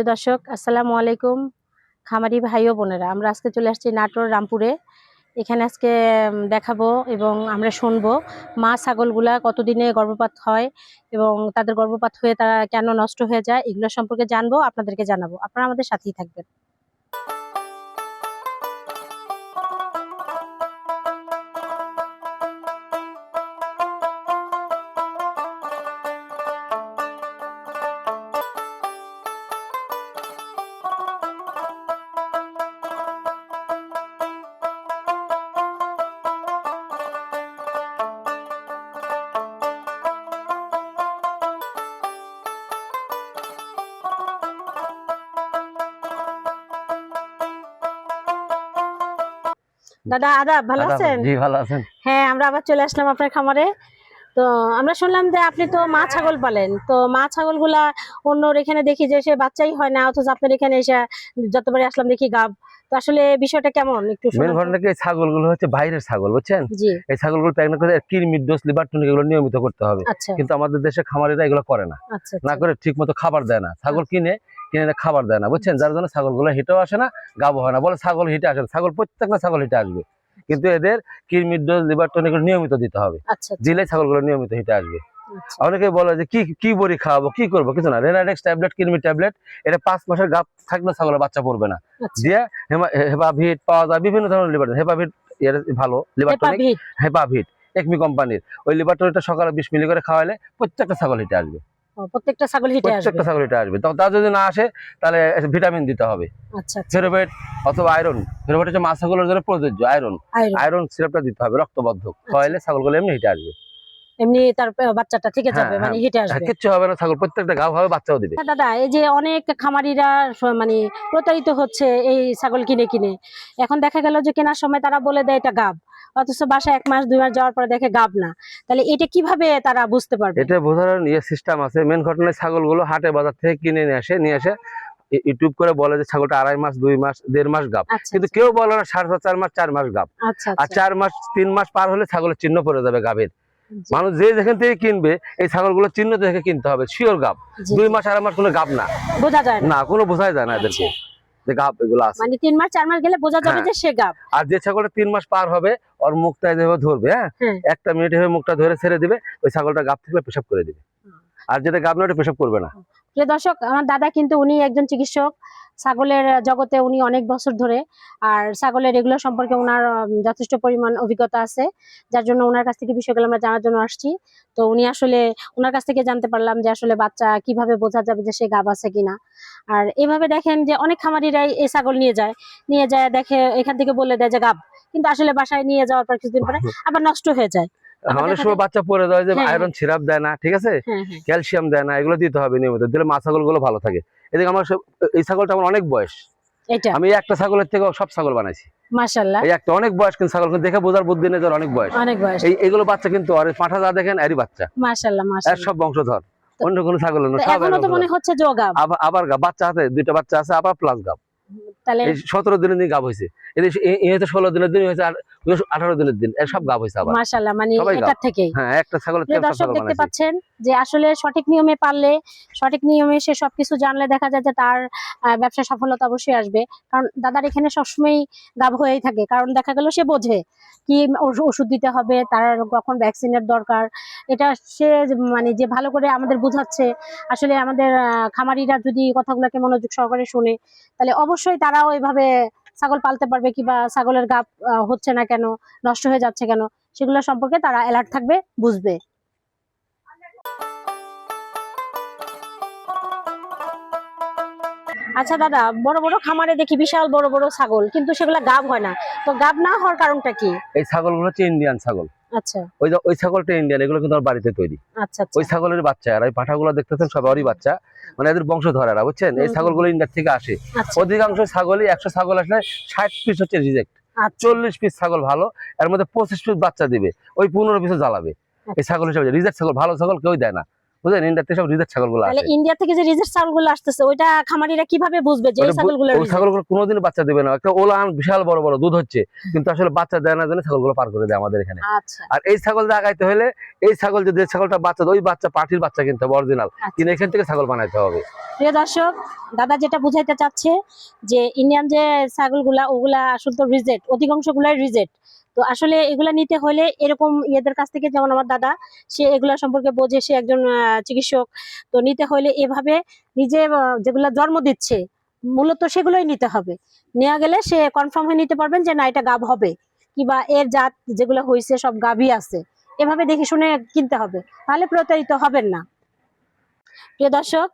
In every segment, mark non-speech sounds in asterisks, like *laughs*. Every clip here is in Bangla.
প্রিয় দর্শক, আসসালামু আলাইকুম খামারি ভাই ও বোনেরা। আমরা আজকে চলে আসছি নাটোর রামপুরে। এখানে আজকে দেখাবো এবং আমরা শুনব মা ছাগলগুলা কতদিনে গর্ভপাত হয় এবং তাদের গর্ভপাত হয়ে তারা কেন নষ্ট হয়ে যায়, এগুলো সম্পর্কে জানব, আপনাদেরকে জানাব। আপনারা আমাদের সাথেই থাকবেন। দাদা আদাব ভালো আছেন? জি ভালো আছেন। হ্যাঁ আমরা আবার চলে আসলাম আপনার খামারে। তো আমরা শুনলাম যে আপনি তো মা ছাগল পালেন। তো মা ছাগলগুলা অন্যর এখানে দেখি যে সে বাচ্চাই হয় না অথচ আপনার এখানে এসে যতবারই আসলাম দেখি গাব। তো আসলে বিষয়টা কেমন? একটু মেন শোনান। তো। ঘটনা কি ছাগলগুলো হচ্ছে বাইরের ছাগল বুঝছেন? এই ছাগলগুলো প্রেগনেন্ট করে কিরমির ডোজ লিভার টনিক এগুলো নিয়মিত করতে হবে। আচ্ছা। কিন্তু আমাদের দেশে খামারিরা এগুলো করে না। আচ্ছা না আচ্ছা। করে ঠিক মতো খাবার দেয় না। ছাগল কিনে কিনে খাবার দেয় না বুঝছেন? যার জন্য ছাগলগুলো হিটেও আসে না গাবো হয় না। বলে ছাগল হিটে আসে ছাগল প্রত্যেকটা ছাগল হিটে আসবে। কিন্তু এদের কিরমির ডোজ লিভার টনিক নিয়মিত দিতে হবে। আচ্ছা আচ্ছা, দিলে ছাগলগুলো নিয়মিত হিটে আসবে। আচ্ছা। অনেকে বলে যে কি কি বড়ি খাওয়াবো কি করব? কিছু না। রেনাডেক্স ট্যাবলেট কিরমি ট্যাবলেট এটা পাঁচ মাসের গাপ থাকলে ছাগলের বাচ্চা পড়বে না। দিয়ে হেপাভিট পাওয়া যায় বিভিন্ন ধরনের লিভার হেপাভিট ভালো লিভার টনিক। হেপাভিট একমি কোম্পানির। ওই লিভার টনিকটা সকালে বিশ মিলি করে খাওয়ালে প্রত্যেকটা ছাগল হিটে আসবে। প্রত্যেকটা ছাগল হিটে আসবে। প্রত্যেকটা ছাগল হিটে আসবে। তা যদি না আসে তাহলে ভিটামিন দিতে হবে। আচ্ছা আচ্ছা। ফেরোভেট অথবা আয়রন ফেরোভেট হচ্ছে ছাগলের জন্য প্রযোজ্য আয়রন আয়রন সিরাপটা দিতে হবে রক্তবদ্ধক খাওয়াইলে ছাগলগুলো এমনি হিটে আসবে। এমনি তার বাচ্চাটা থেকে হ্যাঁ, যাবে মানে হ্যাঁ। হিটে আসবে। কিচ্ছু হবে না ছাগল প্রত্যেকটা গাও হবে বাচ্চাও দিবে। হ্যাঁ, দাদা এই যে অনেক খামারিরা মানে প্রতারিত হচ্ছে এই ছাগল কিনে কিনে। এখন দেখা গেল যে কেনার সময় তারা বলে দেয় এটা গাব। অথচ বাসা এক মাস দুই মাস যাওয়ার পরে দেখে গাব না। তাহলে এটা কীভাবে তারা বুঝতে পারবে? এটা বোঝার ইয়ে সিস্টেম আছে। মেন ঘটনায় ছাগলগুলো হাটে বাজার থেকে কিনে নিয়ে আসে নিয়ে আসে ইউটিউব করে বলে যে ছাগলটা আড়াই মাস দুই মাস দেড় মাস গাব। আচ্ছা কিন্তু কেউ বলে না সাড়ে চার মাস চার মাস গাব। আচ্ছা আর আচ্ছা। চার মাস তিন মাস পার হলে ছাগলের চিহ্ন পড়ে যাবে গাবের মানুষ যে যেখান থেকে কিনবে এই ছাগলগুলো চিহ্ন দেখে কিনতে হবে। শিওর গাব। দুই মাস আড়াই মাস কোনো গাব না। বোঝা যায় না। না কোনো বোঝাই যায় না এদেরকে। যে গাব এগুলো আছে। মানে তিন মাস চার মাস গেলে বোঝা যাবে হ্যাঁ। যে সে গাব আর যে ছাগলটা তিন মাস পার হবে ওর মুখটা যেভাবে ধরবে হ্যাঁ? একটা মিনিট এভাবে মুখটা ধরে ছেড়ে দিবে ওই ছাগলটা গাপ থেকে পেশাব করে দিবে। আর যেটা গাব না ওটা পেশাব করবে না। প্রিয় দর্শক আমার দাদা কিন্তু উনি একজন চিকিৎসক। ছাগলের জগতে উনি অনেক বছর ধরে আর ছাগলের এগুলো সম্পর্কে ওনার যথেষ্ট পরিমাণ অভিজ্ঞতা আছে যার জন্য ওনার কাছ থেকে বিষয়গুলো আমরা জানার জন্য আসছি। তো উনি আসলে ওনার কাছ থেকে জানতে পারলাম যে আসলে বাচ্চা কীভাবে বোঝা যাবে যে সে গাব আছে কিনা। আর এভাবে দেখেন যে অনেক খামারিরাই এই ছাগল নিয়ে যায়। নিয়ে যায় দেখে এখান থেকে বলে দেয় যে গাব কিন্তু আসলে বাসায় নিয়ে যাওয়ার পর কিছুদিন পরে আবার নষ্ট হয়ে যায়। অনেক দেখা সময় বাচ্চা পরে দেয় যে হ্যাঁ, আয়রন সিরাপ দেয় না ঠিক আছে? হ্যাঁ হ্যাঁ। ক্যালসিয়াম দেয় না এগুলো দিতে হবে নিয়মিত। দিলে মা ছাগলগুলো ভালো থাকে। এদিকে আমার এই ছাগলটা আমার অনেক বয়স। এটা? আমি একটা ছাগলের থেকে সব ছাগল বানাইছি। একটা অনেক বয়স কিন্তু ছাগল দেখে বোঝার বুদ্ধি নেই অনেক বয়স। অনেক বয়স। এই এগুলো বাচ্চা কিন্তু আর পাঁঠা যা দেখেন এরই বাচ্চা। সব বংশধর। অন্য কোনো ছাগল মনে আবার বাচ্চা আছে দুইটা বাচ্চা আছে আবার প্লাস গাব। সতেরো দিনের দিন গাব হয়েছে। ষোলো দিনের দিন হয়েছে আর আঠারো দিনের দিন সব গাব হয়েছে আবার। মাশাল্লাহ মানে এটার হ্যাঁ একটা ছাগলের প্রিয় থেকে সব দর্শক দেখতে পাচ্ছেন যে আসলে সঠিক নিয়মে পারলে সঠিক নিয়মে সে সবকিছু জানলে দেখা যায় যে তার আহ, ব্যবসায় সফলতা অবশ্যই আসবে। কারণ দাদার এখানে সবসময় গাব হয়েই থাকে। কারণ দেখা গেল সে বোঝে কি ওষ- ওষুধ দিতে হবে তার কখন ভ্যাকসিনের দরকার। এটা সে মানে যে ভালো করে আমাদের বোঝাচ্ছে আসলে আমাদের খামারিরা যদি কথাগুলোকে মনোযোগ সহকারে শুনে তাহলে অবশ্যই তারাও এভাবে ছাগল পালতে পারবে কিংবা ছাগলের গাপ হচ্ছে না কেন, নষ্ট হয়ে যাচ্ছে কেন, সেগুলো সম্পর্কে তারা অ্যালার্ট থাকবে, বুঝবে। আচ্ছা দাদা, বড় বড় খামারে দেখি বিশাল বড় বড় ছাগল, কিন্তু সেগুলো গাব হয় না। তো গাব না হওয়ার কারণটা কি? এই ছাগলগুলো হচ্ছে ইন্ডিয়ান ছাগল। আচ্ছা। ওই ওই ছাগলটা ইন্ডিয়ান এগুলো কিন্তু আমার বাড়িতে তৈরি। আচ্ছা আচ্ছা। ওই ছাগলের বাচ্চা আর ওই পাঠাগুলো দেখতেছেন সবারই বাচ্চা। মানে এদের বংশধরারা বুঝছেন? এই ছাগল ছাগলগুলো ইন্ডিয়ার থেকে আসে। আচ্ছা। অধিকাংশ ছাগলই একশো ছাগল আসলে ষাট পিস হচ্ছে রিজেক্ট আচ্ছা। চল্লিশ পিস ছাগল ভালো এর মধ্যে পঁচিশ পিস বাচ্চা দিবে। ওই পনেরো পিসে জ্বালাবে। এই ছাগল হিসাবে রিজেক্ট ছাগল ভালো ছাগল কেউ দেয় না। বুঝলেন? ইন্ডিয়া থেকে সব রিজার্ভ ছাগলগুলো আসে ইন্ডিয়া থেকে যে রিজেক্ট ছাগলগুলো আসতেছে ওইটা খামারিরা কীভাবে বুঝবে যে ছাগলগুলো ওই ছাগলগুলো কোনোদিন বাচ্চা দেবে না। একটা ওলান বিশাল বড় বড় দুধ হচ্ছে কিন্তু আসলে বাচ্চা দেয় না জন্য ছাগলগুলো পার করে দেয় আমাদের এখানে। আচ্ছা। আর এই ছাগল দেখাইতে হলে এই ছাগল যদি ছাগলটা বাচ্চা ওই বাচ্চা পাঠির বাচ্চা কিনতে হবে অরিজিনাল। কিনে এখান থেকে ছাগল বানাইতে হবে। প্রিয় দর্শক দাদা যেটা বুঝাইতে চাচ্ছে যে ইন্ডিয়ান যে ছাগলগুলা ওগুলা আসলে তো রিজেক্ট অধিকাংশ গুলাই রিজেক্ট। তো আসলে এগুলা নিতে হলে এরকম ইয়েদের কাছ থেকে, যেমন আমার দাদা, সে এগুলা সম্পর্কে বোঝে, সে একজন চিকিৎসক। তো নিতে হলে এভাবে নিজে যেগুলা জন্ম দিচ্ছে, মূলত সেগুলোই নিতে হবে। নেওয়া গেলে সে কনফার্ম হয়ে নিতে পারবেন যে, না, এটা গাব হবে। কিংবা এর জাত যেগুলো হয়েছে সব গাভী আছে। এভাবে দেখে শুনে কিনতে হবে। তাহলে প্রতারিত হবেন না। প্রিয় দর্শক,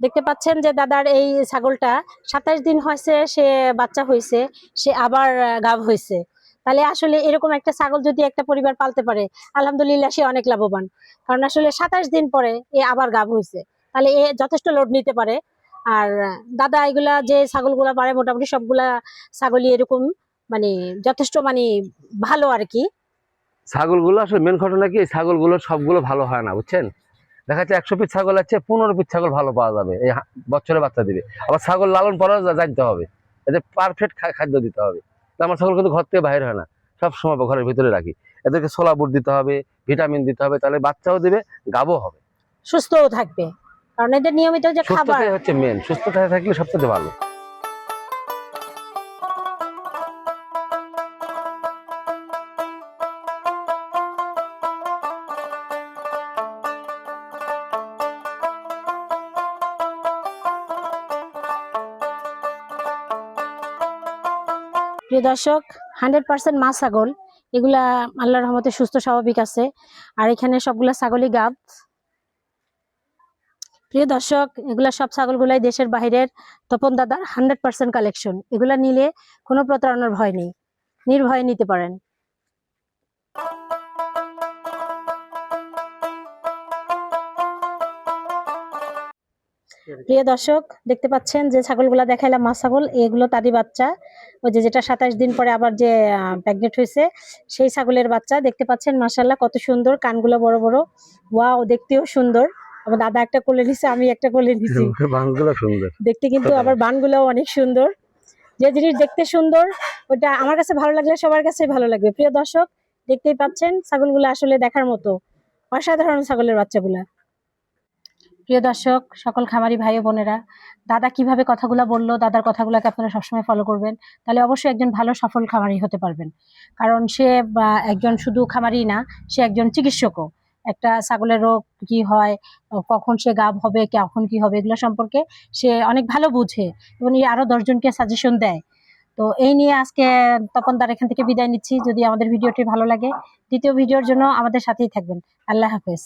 দেখতে পাচ্ছেন যে, দাদার এই ছাগলটা সাতাশ দিন হয়েছে, সে বাচ্চা হয়েছে সে আবার গাভ হয়েছে তাহলে আসলে এরকম একটা ছাগল যদি একটা পরিবার পালতে পারে, আলহামদুলিল্লাহ সে অনেক লাভবান। কারণ আসলে সাতাশ দিন পরে এ আবার গাভ হয়েছে তাহলে এ যথেষ্ট লোড নিতে পারে। আর দাদা, এগুলা যে ছাগলগুলা পারে, মোটামুটি সবগুলা ছাগলই এরকম মানে যথেষ্ট মানে ভালো আর কি। ছাগলগুলো আসলে মেন ঘটনা কি, ছাগলগুলো সবগুলো ভালো হয় না, বুঝছেন? দেখা যাচ্ছে একশো পিস ছাগল আছে, পনেরো পিস ছাগল ভালো পাওয়া যাবে, এই বছরে বাচ্চা দিবে। আবার ছাগল লালন পালন জানতে হবে। এদের পারফেক্ট খাদ্য দিতে হবে। তো আমার ছাগল কিন্তু ঘর থেকে বাইরে হয় না। সব সময় ঘরের ভিতরে রাখি। এদেরকে সোলা বুট দিতে হবে ভিটামিন দিতে হবে তাহলে বাচ্চাও দেবে গাবও হবে। সুস্থও থাকবে। কারণ এদের নিয়মিত যে খাবার। হচ্ছে মেন সুস্থ থাকলে সবচেয়ে ভালো। প্রিয় দর্শক, হান্ড্রেড পার্সেন্ট মা ছাগল। এগুলা আল্লাহর রহমতে সুস্থ, স্বাভাবিক আছে। আর এখানে সবগুলা ছাগলই গাব প্রিয় দর্শক, এগুলা সব ছাগলগুলাই দেশের বাইরের তপন দাদার হান্ড্রেড পার্সেন্ট কালেকশন। এগুলা নিলে কোনো প্রতারণার ভয় নেই। নির্ভয়ে নিতে পারেন। প্রিয় দর্শক, দেখতে পাচ্ছেন যে ছাগলগুলা দেখাইলাম মা ছাগল। এগুলো তারই বাচ্চা। ওই যে যেটা সাতাশ দিন পরে আবার যে প্রেগনেন্ট হয়েছে সেই ছাগলের বাচ্চা দেখতে পাচ্ছেন মাসাল্লাহ কত সুন্দর কানগুলো বড় বড়। ওয়াও দেখতেও সুন্দর। আমার দাদা একটা কোলে নিছে আমি একটা কোলে নিছি। *laughs* বাংগুলো সুন্দর। দেখতে কিন্তু আবার বানগুলোও অনেক সুন্দর। যে জিনিস দেখতে সুন্দর ওটা আমার কাছে ভালো লাগলে সবার কাছে ভালো লাগবে। প্রিয় দর্শক দেখতেই পাচ্ছেন ছাগলগুলো আসলে দেখার মতো। অসাধারণ ছাগলের বাচ্চাগুলা। প্রিয় দর্শক, সকল খামারি ভাই বোনেরা, দাদা কীভাবে কথাগুলো বলল, দাদার কথাগুলোকে আপনারা সবসময় ফলো করবেন। তাহলে অবশ্যই একজন ভালো সফল খামারি হতে পারবেন। কারণ সে একজন শুধু খামারি না, সে একজন চিকিৎসকও। একটা ছাগলের রোগ কি হয়, কখন সে গাব হবে কখন কি হবে, এগুলো সম্পর্কে সে অনেক ভালো বুঝে এবং এই আরও দশজনকে সাজেশন দেয়। তো এই নিয়ে আজকে তপন দার এখান থেকে বিদায় নিচ্ছি। যদি আমাদের ভিডিওটি ভালো লাগে, দ্বিতীয় ভিডিওর জন্য আমাদের সাথেই থাকবেন। আল্লাহ হাফেজ।